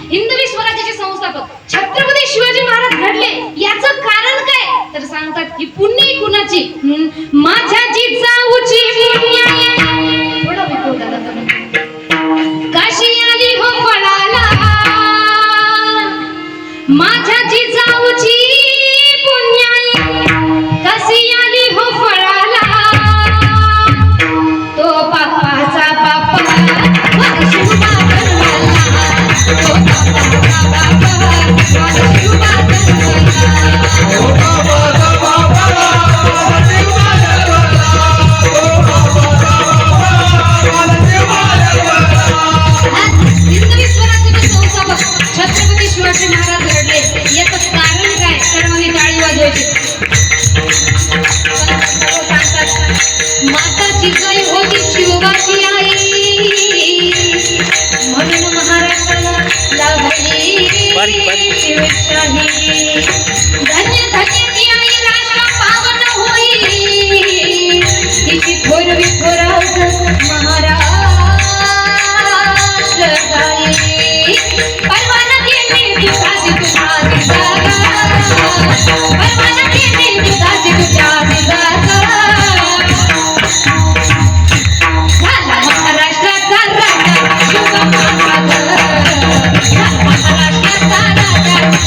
हिंदवी स्वराज्याचे संस्थापक. छत्रपती शिवाजी महाराज घडले. याच कारण काय? तर सांगतात की पुण्य कुणाची? माझ्या जिजाऊची. काशी आली हो फळाला? माझ्या जिजाऊची. Oh,